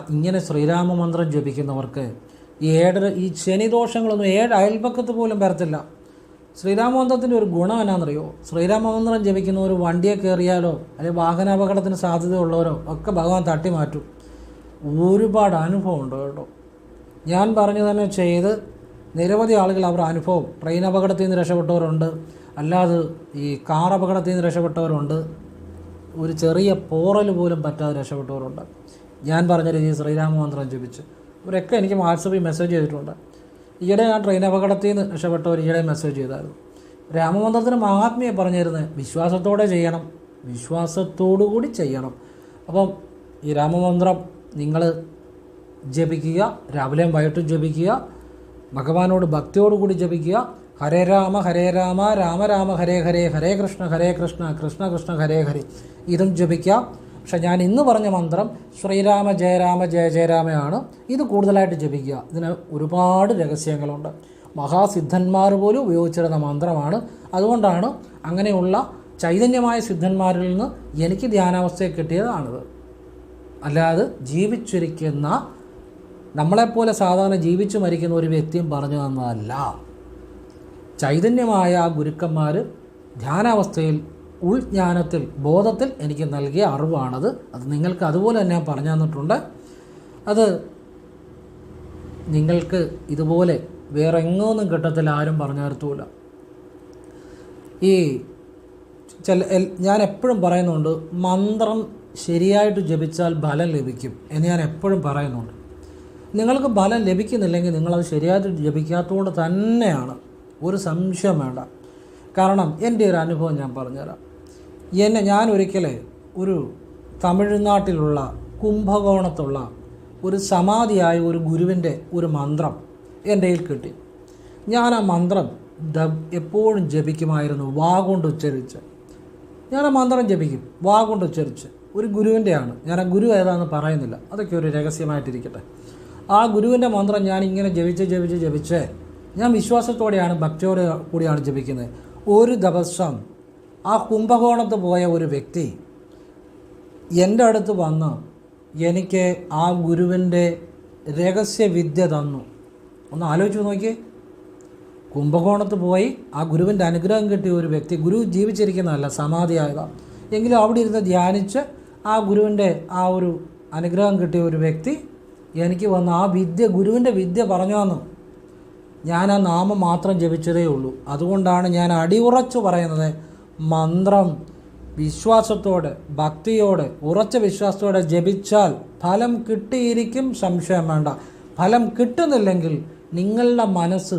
ഇങ്ങനെ ശ്രീരാമ മന്ത്രം ജപിക്കുന്നവർക്ക് ഈ ഏഴര ഈ ശനിദോഷങ്ങളൊന്നും ഏഴ് അയൽപക്കത്ത് പോലും വരത്തില്ല. ശ്രീരാമമന്ത്രത്തിന്റെ ഒരു ഗുണം എന്നാണെന്നറിയോ ശ്രീരാമമന്ത്രം ജപിക്കുന്ന ഒരു വണ്ടിയെ കയറിയാലോ അല്ലെങ്കിൽ വാഹനാപകടത്തിന് സാധ്യതയുള്ളവരോ ഒക്കെ ഭഗവാൻ തട്ടി മാറ്റും ഒരുപാട് അനുഭവം ഉണ്ട് കേട്ടോ. ഞാൻ പറഞ്ഞു തന്നെ ചെയ്ത് നിരവധി ആളുകൾ അവർ അനുഭവം. ട്രെയിൻ അപകടത്തിൽ നിന്ന് രക്ഷപ്പെട്ടവരുണ്ട്. അല്ലാതെ ഈ കാർ അപകടത്തിൽ നിന്ന് രക്ഷപ്പെട്ടവരുണ്ട്. ഒരു ചെറിയ പോറൽ പോലും പറ്റാതെ രക്ഷപ്പെട്ടവരുണ്ട്. ഞാൻ പറഞ്ഞ രീതിയിൽ ശ്രീരാമമന്ത്രം ജപിച്ച്. ഇവരൊക്കെ എനിക്ക് വാട്സപ്പിൽ മെസ്സേജ് ചെയ്തിട്ടുണ്ട്. ഈയിടെ ഞാൻ ട്രെയിൻ അപകടത്തിൽ നിന്ന് രക്ഷപ്പെട്ടവർ ഈയിടെ മെസ്സേജ് ചെയ്തായിരുന്നു. രാമമന്ത്രത്തിന് മഹാത്മ്യെ പറഞ്ഞിരുന്നത് വിശ്വാസത്തോടെ ചെയ്യണം വിശ്വാസത്തോടു കൂടി ചെയ്യണം. അപ്പം ഈ രാമമന്ത്രം നിങ്ങൾ ജപിക്കുക രാവിലെയും വൈകിട്ടും ജപിക്കുക ഭഗവാനോട് ഭക്തിയോടുകൂടി ജപിക്കുക. ഹരേ രാമ ഹരേ രാമ രാമ രാമ ഹരേ ഹരേ ഹരേ കൃഷ്ണ ഹരേ കൃഷ്ണ കൃഷ്ണ കൃഷ്ണ ഹരേ ഹരേ. ഇതും ജപിക്കാം. പക്ഷെ ഞാൻ ഇന്ന് പറഞ്ഞ മന്ത്രം ശ്രീരാമ ജയരാമ ജയ ജയരാമയാണ് ഇത് കൂടുതലായിട്ട് ജപിക്കുക. ഇതിന് ഒരുപാട് രഹസ്യങ്ങളുണ്ട്. മഹാസിദ്ധന്മാർ പോലും ഉപയോഗിച്ചിരുന്ന മന്ത്രമാണ്. അതുകൊണ്ടാണ് അങ്ങനെയുള്ള ചൈതന്യമായ സിദ്ധന്മാരിൽ നിന്ന് എനിക്ക് ധ്യാനാവസ്ഥയെ കിട്ടിയതാണിത്. അല്ലാതെ ജീവിച്ചിരിക്കുന്ന നമ്മളെപ്പോലെ സാധാരണ ജീവിച്ചു മരിക്കുന്ന ഒരു വ്യക്തിയും പറഞ്ഞു തന്നതല്ല. ചൈതന്യമായ ആ ഗുരുക്കന്മാർ ധ്യാനാവസ്ഥയിൽ ഉൾജ്ഞാനത്തിൽ ബോധത്തിൽ എനിക്ക് നൽകിയ അറിവാണത്. അത് നിങ്ങൾക്ക് അതുപോലെ തന്നെ പറഞ്ഞു തന്നിട്ടുണ്ട് അത് നിങ്ങൾക്ക് ഇതുപോലെ വേറെ എങ്ങൊന്നും കിട്ടത്തില്ല ആരും പറഞ്ഞു തരത്തുമില്ല. ഈ ചില ഞാൻ എപ്പോഴും പറയുന്നുണ്ട് മന്ത്രം ശരിയായിട്ട് ജപിച്ചാൽ ഫലം ലഭിക്കും എന്ന് ഞാൻ എപ്പോഴും പറയുന്നുണ്ട്. നിങ്ങൾക്ക് ഫലം ലഭിക്കുന്നില്ലെങ്കിൽ നിങ്ങളത് ശരിയായിട്ട് ജപിക്കാത്തതുകൊണ്ട് തന്നെയാണ്. ഒരു സംശയം വേണ്ട. കാരണം എന്റെ ഒരു അനുഭവം ഞാൻ പറഞ്ഞുതരാം. എന്നെ ഞാൻ ഒരിക്കൽ ഒരു തമിഴ്നാട്ടിലുള്ള കുംഭകോണത്തുള്ള ഒരു സമാധിയായ ഒരു ഗുരുവിന്റെ ഒരു മന്ത്രം എന്റെ കയ്യിൽ കിട്ടി. ഞാൻ ആ മന്ത്രം എപ്പോഴും ജപിക്കുമായിരുന്നു വാ കൊണ്ട് ഉച്ചരിച്ച്. ഞാൻ ആ മന്ത്രം ജപിക്കും വാ കൊണ്ട് ഉച്ചരിച്ച്. ഒരു ഗുരുവിന്റെയാണ്. ഞാൻ ആ ഗുരു ഏതാണെന്ന് പറയുന്നില്ല. അതൊക്കെ ഒരു രഹസ്യമായിട്ടിരിക്കട്ടെ. ആ ഗുരുവിന്റെ മന്ത്രം ഞാൻ ഇങ്ങനെ ജപിച്ച് ജപിച്ച് ജപിച്ച് ഞാൻ വിശ്വാസത്തോടെയാണ് ഭക്തിയോടെ കൂടിയാണ് ജപിക്കുന്നത്. ഒരു ദിവസം ആ കുംഭകോണത്ത് പോയ ഒരു വ്യക്തി എന്റെ അടുത്ത് വന്ന് എനിക്ക് ആ ഗുരുവിന്റെ രഹസ്യവിദ്യ തന്നു. ഒന്ന് ആലോചിച്ച് നോക്കിയേ. കുംഭകോണത്ത് പോയി ആ ഗുരുവിന്റെ അനുഗ്രഹം കിട്ടിയ ഒരു വ്യക്തി ഗുരു ജീവിച്ചിരിക്കുന്നതല്ല സമാധിയായതാണ് എങ്കിലും അവിടെ ഇരുന്ന് ധ്യാനിച്ച് ആ ഗുരുവിന്റെ ആ ഒരു അനുഗ്രഹം കിട്ടിയ ഒരു വ്യക്തി എനിക്ക് വന്ന് ആ വിദ്യ ഗുരുവിന്റെ വിദ്യ പറഞ്ഞു തന്നു ഞാൻ ആ നാമം മാത്രം ജപിച്ചതേ ഉള്ളൂ. അതുകൊണ്ടാണ് ഞാൻ അടിയുറച്ചു പറയുന്നത് മന്ത്രം വിശ്വാസത്തോടെ ഭക്തിയോടെ ഉറച്ച വിശ്വാസത്തോടെ ജപിച്ചാൽ ഫലം കിട്ടിയിരിക്കും സംശയം വേണ്ട. ഫലം കിട്ടുന്നില്ലെങ്കിൽ നിങ്ങളുടെ മനസ്സ്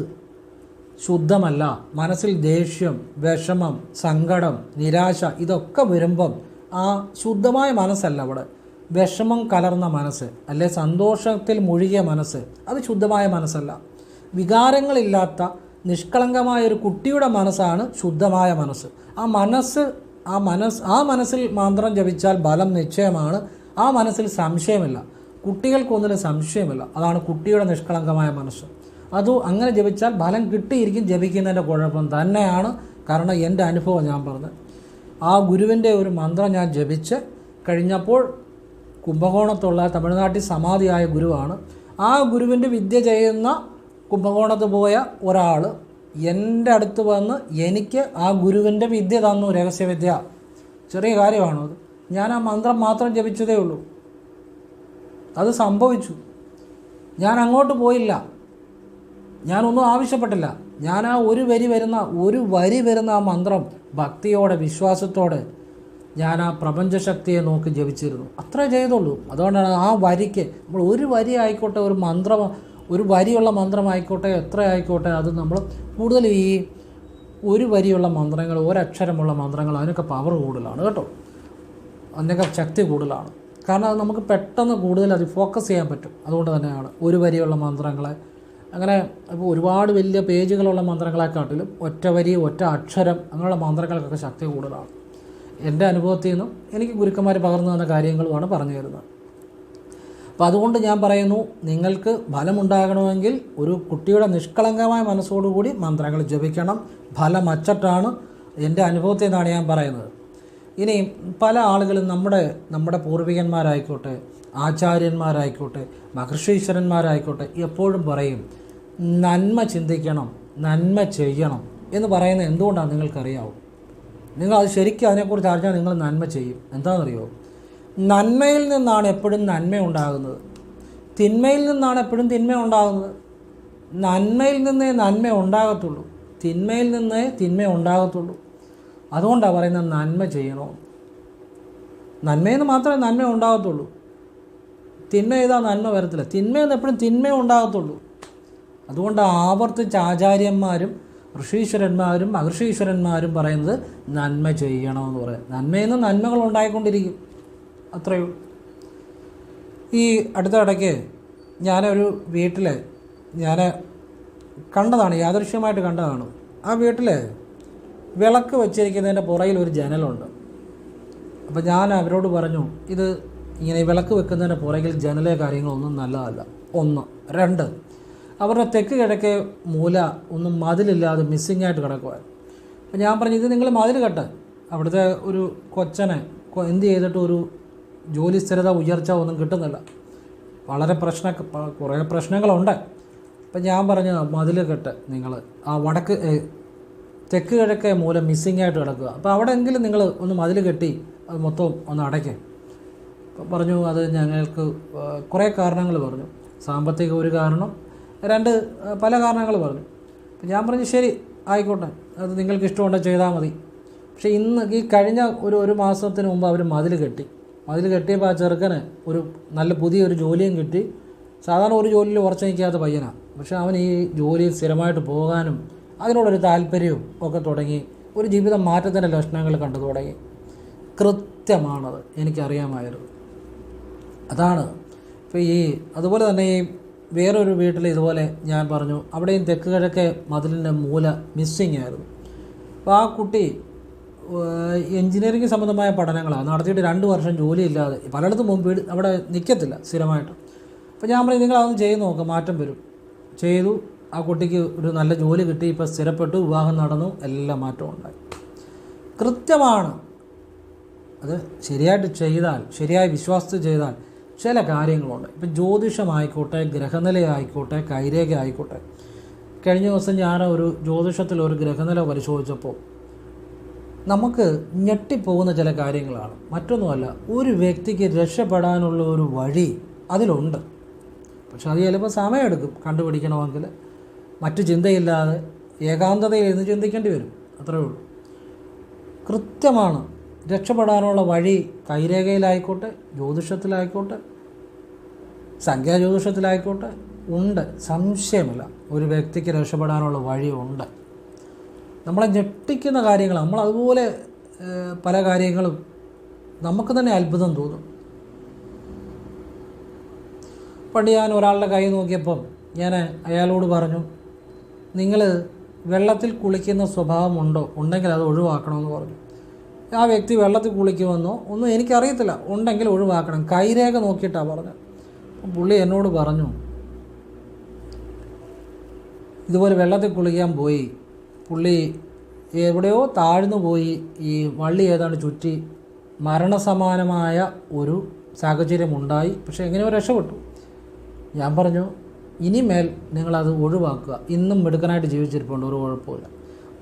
ശുദ്ധമല്ല. മനസ്സിൽ ദേഷ്യം വിഷമം സങ്കടം നിരാശ ഇതൊക്കെ വരുമ്പം ആ ശുദ്ധമായ മനസ്സല്ല അവിടെ. വിഷമം കലർന്ന മനസ്സ് അല്ലെ സന്തോഷത്തിൽ മുഴുകിയ മനസ്സ് അത് ശുദ്ധമായ മനസ്സല്ല. വികാരങ്ങളില്ലാത്ത നിഷ്കളങ്കമായ ഒരു കുട്ടിയുടെ മനസ്സാണ് ശുദ്ധമായ മനസ്സ്. ആ മനസ്സ് ആ മനസ്സ് ആ മനസ്സിൽ മന്ത്രം ജപിച്ചാൽ ബലം നിശ്ചയമാണ്. ആ മനസ്സിൽ സംശയമില്ല. കുട്ടികൾക്കൊന്നിനും സംശയമില്ല. അതാണ് കുട്ടിയുടെ നിഷ്കളങ്കമായ മനസ്സ്. അത് അങ്ങനെ ജപിച്ചാൽ ഫലം കിട്ടിയിരിക്കും ജപിക്കുന്നതിന്റെ കുഴപ്പം തന്നെയാണ്. കാരണം എന്റെ അനുഭവം ഞാൻ പറഞ്ഞത്. ആ ഗുരുവിന്റെ ഒരു മന്ത്രം ഞാൻ ജപിച്ച് കഴിഞ്ഞപ്പോൾ കുംഭകോണത്തുള്ള തമിഴ്നാട്ടിൽ സമാധിയായ ഗുരുവാണ്. ആ ഗുരുവിന്റെ വിദ്യ ചെയ്യുന്ന കുംഭകോണത്ത് പോയ ഒരാൾ എന്റെ അടുത്ത് വന്ന് എനിക്ക് ആ ഗുരുവിന്റെ വിദ്യ തന്നു രഹസ്യവിദ്യ ചെറിയ കാര്യമാണോ അത്? ഞാൻ ആ മന്ത്രം മാത്രം ജപിച്ചതേ ഉള്ളൂ. അത് സംഭവിച്ചു. ഞാൻ അങ്ങോട്ട് പോയില്ല. ഞാനൊന്നും ആവശ്യപ്പെട്ടില്ല. ഞാൻ ആ ഒരു വരി വരുന്ന ഒരു വരി വരുന്ന ആ മന്ത്രം ഭക്തിയോടെ വിശ്വാസത്തോടെ ഞാൻ ആ പ്രപഞ്ചശക്തിയെ നോക്കി ജപിച്ചിരുന്നു. അത്രേ ചെയ്തുള്ളൂ. അതുകൊണ്ടാണ് ആ വരിക്ക് നമ്മൾ ഒരു വരി ആയിക്കോട്ടെ ഒരു മന്ത്രം ഒരു വരിയുള്ള മന്ത്രമായിക്കോട്ടെ എത്ര ആയിക്കോട്ടെ അത് നമ്മൾ കൂടുതൽ ഈ ഒരു വരിയുള്ള മന്ത്രങ്ങൾ ഒരക്ഷരമുള്ള മന്ത്രങ്ങൾ അതിനൊക്കെ പവർ കൂടുതലാണ് കേട്ടോ. അതിനൊക്കെ ശക്തി കൂടുതലാണ്. കാരണം അത് നമുക്ക് പെട്ടെന്ന് കൂടുതൽ അത് ഫോക്കസ് ചെയ്യാൻ പറ്റും. അതുകൊണ്ട് തന്നെയാണ് ഒരു വരിയുള്ള മന്ത്രങ്ങളെ അങ്ങനെ ഇപ്പോൾ ഒരുപാട് വലിയ പേജുകളുള്ള മന്ത്രങ്ങളെക്കാട്ടിലും ഒറ്റ വരി ഒറ്റ അക്ഷരം അങ്ങനെയുള്ള മന്ത്രങ്ങൾക്കൊക്കെ ശക്തി കൂടുതലാണ്. എന്റെ അനുഭവത്തിൽ നിന്നും എനിക്ക് ഗുരുക്കന്മാർ പകർന്നു തന്ന കാര്യങ്ങളുമാണ് പറഞ്ഞു തരുന്നത്. അപ്പം അതുകൊണ്ട് ഞാൻ പറയുന്നു നിങ്ങൾക്ക് ഫലമുണ്ടാകണമെങ്കിൽ ഒരു കുട്ടിയുടെ നിഷ്കളങ്കമായ മനസ്സോടുകൂടി മന്ത്രങ്ങൾ ജപിക്കണം. ഫലം ഫലമച്ചട്ടാണ് എന്റെ അനുഭവത്തിൽ നിന്നാണ് ഞാൻ പറയുന്നത്. ഇനി പല ആളുകളും നമ്മുടെ നമ്മുടെ പൂർവികന്മാരായിക്കോട്ടെ ആചാര്യന്മാരായിക്കോട്ടെ മഹർഷീശ്വരന്മാരായിക്കോട്ടെ എപ്പോഴും പറയും നന്മ ചിന്തിക്കണം നന്മ ചെയ്യണം എന്ന് പറയുന്നത് എന്തുകൊണ്ടാണ് നിങ്ങൾക്കറിയാവും? നിങ്ങൾ അത് ശരിക്കും അതിനെക്കുറിച്ച് അറിഞ്ഞാൽ നിങ്ങൾ നന്മ ചെയ്യും. എന്താണെന്നറിയോ? നന്മയിൽ നിന്നാണ് എപ്പോഴും നന്മ ഉണ്ടാകുന്നത്. തിന്മയിൽ നിന്നാണ് എപ്പോഴും തിന്മ ഉണ്ടാകുന്നത്. നന്മയിൽ നിന്നേ നന്മ ഉണ്ടാകത്തുള്ളൂ. തിന്മയിൽ നിന്നേ തിന്മ ഉണ്ടാകത്തുള്ളൂ. അതുകൊണ്ടാണ് പറയുന്നത് നന്മ ചെയ്യണോ? നന്മയിൽ നിന്ന് മാത്രമേ നന്മ ഉണ്ടാകത്തുള്ളൂ. തിന്മ ചെയ്താൽ നന്മ വരത്തില്ല. തിന്മയിൽ നിന്ന് എപ്പോഴും തിന്മ ഉണ്ടാകത്തുള്ളൂ. അതുകൊണ്ട് ആവർത്തിച്ച് ആചാര്യന്മാരും ഋഷീശ്വരന്മാരും മഹർഷീശ്വരന്മാരും പറയുന്നത് നന്മ ചെയ്യണമെന്ന് പറയാം. നന്മയിൽ നിന്ന് നന്മകൾ ഉണ്ടായിക്കൊണ്ടിരിക്കും. അത്രയേ ഈ അടുത്ത ഇടയ്ക്ക് ഞാനൊരു വീട്ടിൽ ഞാൻ കണ്ടതാണ് യാദൃശ്യമായിട്ട് കണ്ടതാണ്. ആ വീട്ടിൽ വിളക്ക് വെച്ചിരിക്കുന്നതിന്റെ പുറയിൽ ഒരു ജനലുണ്ട്. അപ്പോൾ ഞാൻ അവരോട് പറഞ്ഞു ഇത് ഇങ്ങനെ വിളക്ക് വെക്കുന്നതിന്റെ പുറകിൽ ജനലേ കാര്യങ്ങളൊന്നും നല്ലതല്ല. ഒന്ന്. രണ്ട്. അവരുടെ തെക്ക് കിഴക്കേ മൂല ഒന്നും മതിലില്ലാതെ മിസ്സിംഗ് ആയിട്ട് കിടക്കുവാൻ. അപ്പം ഞാൻ പറഞ്ഞു ഇത് നിങ്ങൾ മതിൽ കെട്ട്. അവിടുത്തെ ഒരു കൊച്ചനെ എന്ത് ചെയ്തിട്ട് ഒരു ജോലി സ്ഥിരത ഉയർച്ച ഒന്നും കിട്ടുന്നില്ല. വളരെ പ്രശ്ന കുറേ പ്രശ്നങ്ങളുണ്ട്. അപ്പം ഞാൻ പറഞ്ഞ മതിൽ കെട്ട് നിങ്ങൾ. ആ വടക്ക് തെക്ക് കിഴക്കേ മൂലം മിസ്സിംഗ് ആയിട്ട് കിടക്കുക. അപ്പോൾ അവിടെ എങ്കിലും നിങ്ങൾ ഒന്ന് മതിൽ കെട്ടി അത് മൊത്തം ഒന്ന് അടയ്ക്കുക പറഞ്ഞു അത് ഞങ്ങൾക്ക് കുറേ കാരണങ്ങൾ പറഞ്ഞു. സാമ്പത്തിക ഒരു കാരണം രണ്ട് പല കാരണങ്ങൾ പറഞ്ഞു. അപ്പം ഞാൻ പറഞ്ഞു ശരി ആയിക്കോട്ടെ. അത് നിങ്ങൾക്ക് ഇഷ്ടമുണ്ടെങ്കിൽ ചെയ്താൽ മതി. പക്ഷേ ഇന്ന് ഈ കഴിഞ്ഞ ഒരു ഒരു മാസത്തിന് മുമ്പ് അവർ മതിൽ കെട്ടി. മതിൽ കെട്ടിയപ്പോൾ ആ ചെറുക്കന് ഒരു നല്ല പുതിയൊരു ജോലിയും കിട്ടി. സാധാരണ ഒരു ജോലിയിൽ ഉറച്ചു നിൽക്കാത്ത പയ്യനാണ് പക്ഷേ അവൻ ഈ ജോലിയിൽ സ്ഥിരമായിട്ട് പോകാനും അതിനോടൊരു താല്പര്യവും ഒക്കെ തുടങ്ങി. ഒരു ജീവിത മാറ്റത്തിന്റെ ലക്ഷണങ്ങൾ കണ്ടു തുടങ്ങി. കൃത്യമാണത് എനിക്കറിയാമായിരുന്നു. അതാണ്. ഇപ്പോൾ ഈ അതുപോലെ തന്നെ ഈ വേറൊരു വീട്ടിൽ ഇതുപോലെ ഞാൻ പറഞ്ഞു. അവിടെയും തെക്ക് കിഴക്കേ മതിലിന്റെ മൂല മിസ്സിങ് ആയിരുന്നു. അപ്പോൾ ആ കുട്ടി എൻജിനീയറിംഗ് സംബന്ധമായ പഠനങ്ങളാണ്. നടത്തിയിട്ട് രണ്ട് വർഷം ജോലിയില്ലാതെ. പലയിടത്തും മുമ്പ് അവിടെ നിൽക്കത്തില്ല സ്ഥിരമായിട്ട്. അപ്പോൾ ഞാൻ പറയും നിങ്ങളതൊന്ന് ചെയ്ത് നോക്കുക മാറ്റം വരും. ചെയ്തു. ആ കുട്ടിക്ക് ഒരു നല്ല ജോലി കിട്ടി ഇപ്പോൾ സ്ഥിരപ്പെട്ടു വിവാഹം നടന്നു എല്ലാം മാറ്റവും ഉണ്ടായി. കൃത്യമാണ്. അത് ശരിയായിട്ട് ചെയ്താൽ ശരിയായ വിശ്വാസത്തിൽ ചെയ്താൽ ചില കാര്യങ്ങളുണ്ട്. ഇപ്പം ജ്യോതിഷമായിക്കോട്ടെ ഗ്രഹനിലയായിക്കോട്ടെ കൈരേഖ ആയിക്കോട്ടെ കഴിഞ്ഞ ദിവസം ഞാൻ ഒരു ജ്യോതിഷത്തിൽ ഒരു ഗ്രഹനില പരിശോധിച്ചപ്പോൾ നമുക്ക് ഞെട്ടിപ്പോകുന്ന ചില കാര്യങ്ങളാണ്. മറ്റൊന്നുമല്ല ഒരു വ്യക്തിക്ക് രക്ഷപ്പെടാനുള്ള ഒരു വഴി അതിലുണ്ട്. പക്ഷെ അത് ചിലപ്പോൾ സമയമെടുക്കും. കണ്ടുപിടിക്കണമെങ്കിൽ മറ്റു ചിന്തയില്ലാതെ ഏകാന്തതയിൽ നിന്ന് ചിന്തിക്കേണ്ടി വരും. അത്രയേ ഉള്ളൂ. കൃത്യമാണ്. രക്ഷപ്പെടാനുള്ള വഴി കൈരേഖയിലായിക്കോട്ടെ ജ്യോതിഷത്തിലായിക്കോട്ടെ സംഖ്യാജ്യോതിഷത്തിലായിക്കോട്ടെ ഉണ്ട്. സംശയമില്ല. ഒരു വ്യക്തിക്ക് രക്ഷപ്പെടാനുള്ള വഴി ഉണ്ട്. നമ്മളെ ഞെട്ടിക്കുന്ന കാര്യങ്ങൾ നമ്മൾ അതുപോലെ പല കാര്യങ്ങളും നമുക്ക് തന്നെ അത്ഭുതം തോന്നും. പണ്ട് ഞാൻ ഒരാളുടെ കൈ നോക്കിയപ്പം ഞാൻ അയാളോട് പറഞ്ഞു നിങ്ങൾ വെള്ളത്തിൽ കുളിക്കുന്ന സ്വഭാവമുണ്ടോ ഉണ്ടെങ്കിൽ അത് ഒഴിവാക്കണമെന്ന് പറഞ്ഞു. ആ വ്യക്തി വെള്ളത്തിൽ കുളിക്കുമെന്നോ ഒന്നും എനിക്കറിയത്തില്ല. ഉണ്ടെങ്കിൽ ഒഴിവാക്കണം. കൈരേഖ നോക്കിയിട്ടാണ് പറഞ്ഞത്. പുള്ളി എന്നോട് പറഞ്ഞു ഇതുപോലെ വെള്ളത്തിൽ കുളിക്കാൻ പോയി പുള്ളി എവിടെയോ താഴ്ന്നു പോയി ഈ വള്ളി ഏതാണ്ട് ചുറ്റി മരണസമാനമായ ഒരു സാഹചര്യം ഉണ്ടായി പക്ഷേ എങ്ങനെയോ രക്ഷപ്പെട്ടു? ഞാൻ പറഞ്ഞു ഇനിമേൽ നിങ്ങളത് ഒഴിവാക്കുക. ഇന്നും മിടുക്കനായിട്ട് ജീവിച്ചിരിപ്പുണ്ട് ഒരു കുഴപ്പമില്ല.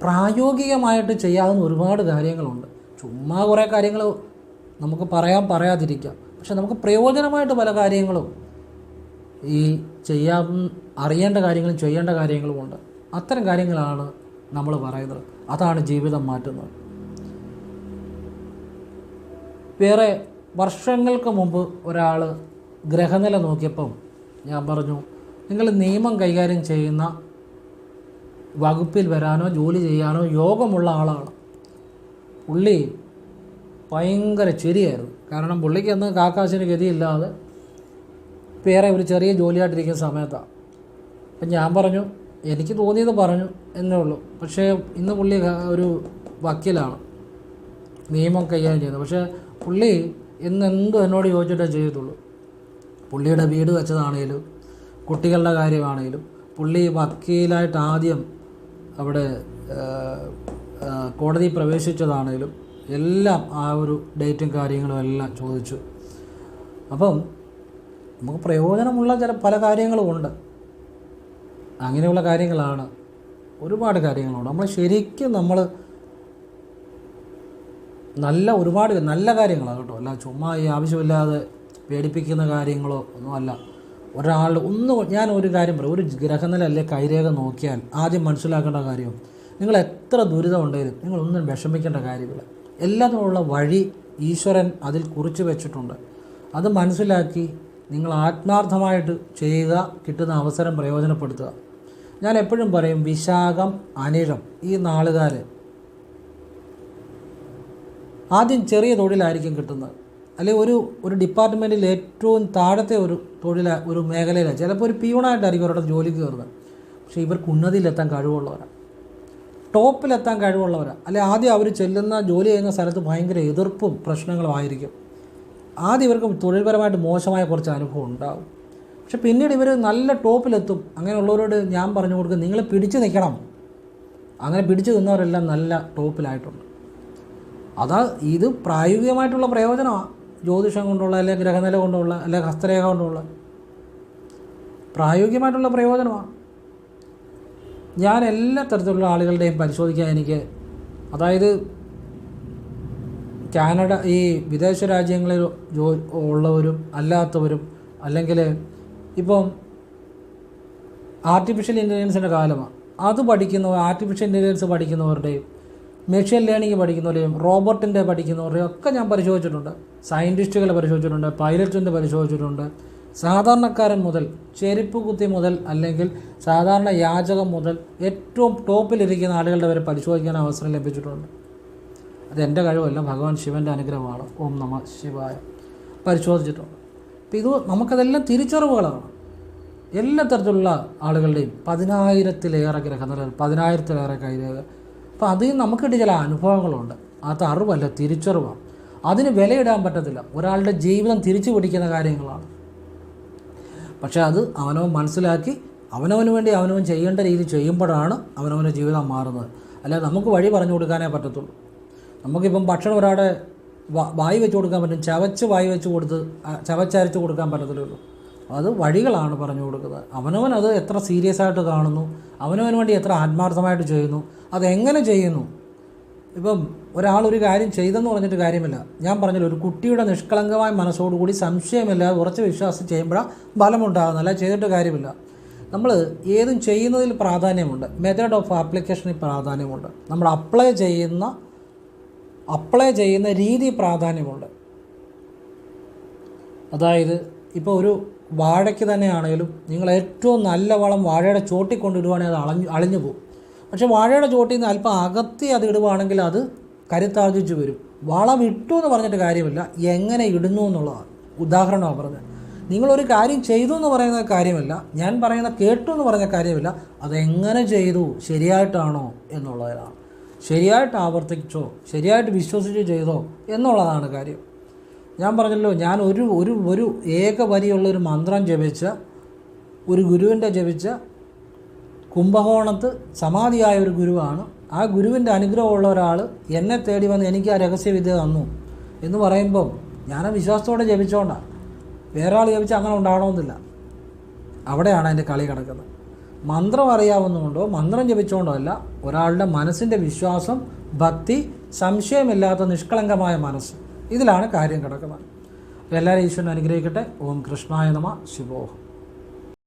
പ്രായോഗികമായിട്ട് ചെയ്യാവുന്ന ഒരുപാട് കാര്യങ്ങളുണ്ട്. ചുമ്മാ കുറേ കാര്യങ്ങൾ നമുക്ക് പറയാൻ പറയാതിരിക്കാം. പക്ഷെ നമുക്ക് പ്രയോജനമായിട്ട് പല കാര്യങ്ങളും ഈ ചെയ്യാൻ അറിയേണ്ട കാര്യങ്ങളും ചെയ്യേണ്ട കാര്യങ്ങളുമുണ്ട്. അത്തരം കാര്യങ്ങളാണ് നമ്മൾ പറയുന്നത്. അതാണ് ജീവിതം മാറ്റുന്നത്. വേറെ വർഷങ്ങൾക്ക് മുമ്പ് ഒരാൾ ഗ്രഹനില നോക്കിയപ്പം ഞാൻ പറഞ്ഞു നിങ്ങൾ നിയമം കൈകാര്യം ചെയ്യുന്ന വകുപ്പിൽ വരാനോ ജോലി ചെയ്യാനോ യോഗമുള്ള ആളാണ്. പുള്ളി ഭയങ്കര ചിരിയായിരുന്നു. കാരണം പുള്ളിക്ക് അന്ന് കാക്കാശിന് ഗതിയില്ലാതെ വേറെ ഒരു ചെറിയ ജോലിയായിട്ടിരിക്കുന്ന സമയത്താണ് അപ്പം ഞാൻ പറഞ്ഞു എനിക്ക് തോന്നിയത് പറഞ്ഞു എന്നേ ഉള്ളൂ. പക്ഷേ ഇന്ന് പുള്ളി ഒരു വക്കീലാണ്. നിയമം കൈകാര്യം ചെയ്യുന്നത്. പക്ഷേ പുള്ളി ഇന്ന് എന്തും എന്നോട് ചോദിച്ചിട്ടേ ചെയ്യത്തുള്ളൂ. പുള്ളിയുടെ വീട് വെച്ചതാണേലും കുട്ടികളുടെ കാര്യമാണേലും പുള്ളി വക്കീലായിട്ട് ആദ്യം അവിടെ കോടതി പ്രവേശിച്ചതാണേലും എല്ലാം ആ ഒരു ഡേറ്റും കാര്യങ്ങളും എല്ലാം ചോദിച്ചു. അപ്പം നമുക്ക് പ്രയോജനമുള്ള ചില പല കാര്യങ്ങളും ഉണ്ട്. അങ്ങനെയുള്ള കാര്യങ്ങളാണ് ഒരുപാട് കാര്യങ്ങളുണ്ട്. നമ്മൾ ശരിക്കും നമ്മൾ നല്ല ഒരുപാട് നല്ല കാര്യങ്ങളാണ് കേട്ടോ. അല്ല ചുമ്മാ ഈ ആവശ്യമില്ലാതെ പേടിപ്പിക്കുന്ന കാര്യങ്ങളോ ഒന്നുമല്ല ഒരാൾ ഒന്ന് ഞാൻ ഒരു കാര്യം പറയും. ഒരു ഗ്രഹനില അല്ലെ കൈരേഖ നോക്കിയാൽ ആദ്യം മനസ്സിലാക്കേണ്ട കാര്യം നിങ്ങൾ എത്ര ദുരിതം ഉണ്ടെങ്കിലും നിങ്ങളൊന്നും വിഷമിക്കേണ്ട കാര്യമില്ല. എല്ലാത്തിനുമുള്ള വഴി ഈശ്വരൻ അതിൽ കുറിച്ച് വെച്ചിട്ടുണ്ട്. അത് മനസ്സിലാക്കി നിങ്ങൾ ആത്മാർത്ഥമായിട്ട് ചെയ്യുക കിട്ടുന്ന അവസരം പ്രയോജനപ്പെടുത്തുക. ഞാൻ എപ്പോഴും പറയും വിശാഖം അനിഴം ഈ നാളുകാർ ആദ്യം ചെറിയ തൊഴിലായിരിക്കും കിട്ടുന്നത്. അല്ലെങ്കിൽ ഒരു ഒരു ഡിപ്പാർട്ട്മെന്റിൽ ഏറ്റവും താഴത്തെ ഒരു തൊഴില ഒരു മേഖലയിലാണ് ചിലപ്പോൾ ഒരു പിയൂണായിട്ടായിരിക്കും അവരുടെ ജോലിക്ക് കയറുന്നത്. പക്ഷേ ഇവർക്ക് ഉന്നതിയിലെത്താൻ കഴിവുള്ളവരാണ് ടോപ്പിലെത്താൻ കഴിവുള്ളവരാണ് അല്ലെ ആദ്യം അവർ ചെല്ലുന്ന ജോലി ചെയ്യുന്ന സ്ഥലത്ത് ഭയങ്കര എതിർപ്പും പ്രശ്നങ്ങളും ആയിരിക്കും. ആദ്യം ഇവർക്ക് തൊഴിൽപരമായിട്ട് മോശമായ കുറച്ച് അനുഭവം ഉണ്ടാവും. പക്ഷെ പിന്നീട് ഇവർ നല്ല ടോപ്പിലെത്തും. അങ്ങനെയുള്ളവരോട് ഞാൻ പറഞ്ഞു കൊടുക്കും നിങ്ങൾ പിടിച്ചു നിൽക്കണം അങ്ങനെ പിടിച്ചു നിന്നവരെല്ലാം നല്ല ടോപ്പിലായിട്ടുണ്ട്. അതാ ഇത് പ്രായോഗികമായിട്ടുള്ള പ്രയോജനമാണ് ജ്യോതിഷം കൊണ്ടുള്ള അല്ലെങ്കിൽ ഗ്രഹനില കൊണ്ടുള്ള അല്ലെങ്കിൽ ഹസ്തരേഖ കൊണ്ടുള്ള. പ്രായോഗികമായിട്ടുള്ള പ്രയോജനമാണ് ഞാൻ എല്ലാ തരത്തിലുള്ള ആളുകളുടെയും പരിശോധിക്കാൻ എനിക്ക് അതായത് കാനഡ ഈ വിദേശ രാജ്യങ്ങളിൽ ജോ ഉള്ളവരും അല്ലാത്തവരും അല്ലെങ്കിൽ ഇപ്പം ആർട്ടിഫിഷ്യൽ ഇന്റലിജൻസിന്റെ കാലമാണ് അത് പഠിക്കുന്നവർ ആർട്ടിഫിഷ്യൽ ഇന്റലിജൻസ് പഠിക്കുന്നവരുടെയും മെഷീൻ ലേണിംഗ് പഠിക്കുന്നവരെയും റോബോട്ടിന്റെ പഠിക്കുന്നവരെയും ഒക്കെ ഞാൻ പരിശോധിച്ചിട്ടുണ്ട്. സയന്റിസ്റ്റുകളെ പരിശോധിച്ചിട്ടുണ്ട് പൈലറ്റിന്റെ പരിശോധിച്ചിട്ടുണ്ട്. സാധാരണക്കാരൻ മുതൽ ചെരുപ്പ് കുത്തി മുതൽ അല്ലെങ്കിൽ സാധാരണ യാചകം മുതൽ ഏറ്റവും ടോപ്പിലിരിക്കുന്ന ആളുകളുടെ വരെ പരിശോധിക്കാൻ അവസരം ലഭിച്ചിട്ടുണ്ട്. അത് എന്റെ കഴിവല്ല ഭഗവാൻ ശിവന്റെ അനുഗ്രഹമാണ്. ഓം നമ ശിവായ. പരിശോധിച്ചിട്ടുണ്ട്. അപ്പോൾ ഇത് നമുക്കതെല്ലാം തിരിച്ചറിവുകളാണ്. എല്ലാ തരത്തിലുള്ള ആളുകളുടെയും പതിനായിരത്തിലേറെ ഗ്രഹനില പതിനായിരത്തിലേറെ കൈരേഖ അപ്പോൾ അതിൽ നമുക്ക് കിട്ടിയ ചില അനുഭവങ്ങളുണ്ട്. അത് അറിവല്ല തിരിച്ചറിവാണ്. അതിന് വിലയിടാൻ പറ്റത്തില്ല. ഒരാളുടെ ജീവിതം തിരിച്ചു പിടിക്കുന്ന കാര്യങ്ങളാണ്. പക്ഷേ അത് അവനവൻ മനസ്സിലാക്കി അവനവന് വേണ്ടി അവനവൻ ചെയ്യേണ്ട രീതി ചെയ്യുമ്പോഴാണ് അവനവന്റെ ജീവിതം മാറുന്നത്. അല്ലാതെ നമുക്ക് വഴി പറഞ്ഞു കൊടുക്കാനേ പറ്റത്തുള്ളൂ. നമുക്കിപ്പം ഭക്ഷണം ഒരാളുടെ വായി വെച്ച് കൊടുക്കാൻ പറ്റും. ചവച്ച് വായി വെച്ച് കൊടുത്ത് ചവച്ചരച്ച് കൊടുക്കാൻ പറ്റത്തില്ലല്ലോ അത് വഴികളാണ് പറഞ്ഞു കൊടുക്കുന്നത്. അവനവൻ അത് എത്ര സീരിയസ് ആയിട്ട് കാണുന്നു. അവനവന് വേണ്ടി എത്ര ആത്മാർത്ഥമായിട്ട് ചെയ്യുന്നു. അതെങ്ങനെ ചെയ്യുന്നു? ഇപ്പം ഒരാൾ ഒരു കാര്യം ചെയ്തെന്ന് പറഞ്ഞിട്ട് കാര്യമില്ല. ഞാൻ പറഞ്ഞല്ലോ ഒരു കുട്ടിയുടെ നിഷ്കളങ്കമായ മനസ്സോടുകൂടി സംശയമില്ലാതെ ഉറച്ച വിശ്വാസം ചെയ്യുമ്പോഴാണ് ഫലമുണ്ടാകുന്നത്. അല്ല ചെയ്തിട്ട് കാര്യമില്ല. നമ്മൾ ഏതും ചെയ്യുന്നതിൽ പ്രാധാന്യമുണ്ട്. മെത്തേഡ് ഓഫ് ആപ്ലിക്കേഷനിൽ പ്രാധാന്യമുണ്ട്. നമ്മൾ അപ്ലൈ ചെയ്യുന്ന അപ്ലൈ ചെയ്യുന്ന രീതി പ്രാധാന്യമുണ്ട്. അതായത് ഇപ്പോൾ ഒരു വാഴയ്ക്ക് തന്നെയാണെങ്കിലും നിങ്ങൾ ഏറ്റവും നല്ല വളം വാഴയുടെ ചോട്ടി കൊണ്ടിടുവാണെങ്കിൽ അത് അളഞ്ഞു അളിഞ്ഞു പോകും. പക്ഷേ വാഴയുടെ ചോട്ടിൽ നിന്ന് അല്പം അകത്തി അത് ഇടുവാണെങ്കിൽ അത് കരുത്താർജിച്ച് വരും. വളം ഇട്ടു എന്ന് പറഞ്ഞിട്ട് കാര്യമില്ല എങ്ങനെ ഇടുന്നു എന്നുള്ളതാണ്. ഉദാഹരണമാണ് പറഞ്ഞത്. നിങ്ങളൊരു കാര്യം ചെയ്തു എന്ന് പറയുന്ന കാര്യമല്ല ഞാൻ പറയുന്ന കേട്ടു എന്ന് പറഞ്ഞ കാര്യമില്ല അതെങ്ങനെ ചെയ്തു ശരിയായിട്ടാണോ എന്നുള്ളതാണ്. ശരിയായിട്ട് ആവർത്തിച്ചോ ശരിയായിട്ട് വിശ്വസിച്ച് ചെയ്തോ എന്നുള്ളതാണ് കാര്യം. ഞാൻ പറഞ്ഞല്ലോ ഞാൻ ഒരു ഒരു ഒരു ഏക വരിയുള്ള ഒരു മന്ത്രം ജപിച്ച ഒരു ഗുരുവിന്റെ ജപിച്ച കുംഭകോണത്ത് സമാധിയായ ഒരു ഗുരുവാണ്. ആ ഗുരുവിന്റെ അനുഗ്രഹമുള്ള ഒരാൾ എന്നെ തേടി വന്ന് എനിക്ക് ആ രഹസ്യവിദ്യ തന്നു എന്ന് പറയുമ്പം ഞാൻ വിശ്വാസത്തോടെ ജപിച്ചോണ്ടാണ് വേറെ ആൾ അങ്ങനെ ഉണ്ടാകണമെന്നില്ല അവിടെയാണ് അതിന്റെ കളി കിടക്കുന്നത്. മന്ത്രം അറിയാവുന്നതുകൊണ്ടോ മന്ത്രം ജപിച്ചുകൊണ്ടോ അല്ല ഒരാളുടെ മനസ്സിന്റെ വിശ്വാസം ഭക്തി സംശയമില്ലാത്ത നിഷ്കളങ്കമായ മനസ്സ്. ഇതിലാണ് കാര്യം കിടക്കുന്നത്. എല്ലാവരും ഈശ്വരൻ അനുഗ്രഹിക്കട്ടെ. ഓം കൃഷ്ണായ നമ. ശിവോഹം.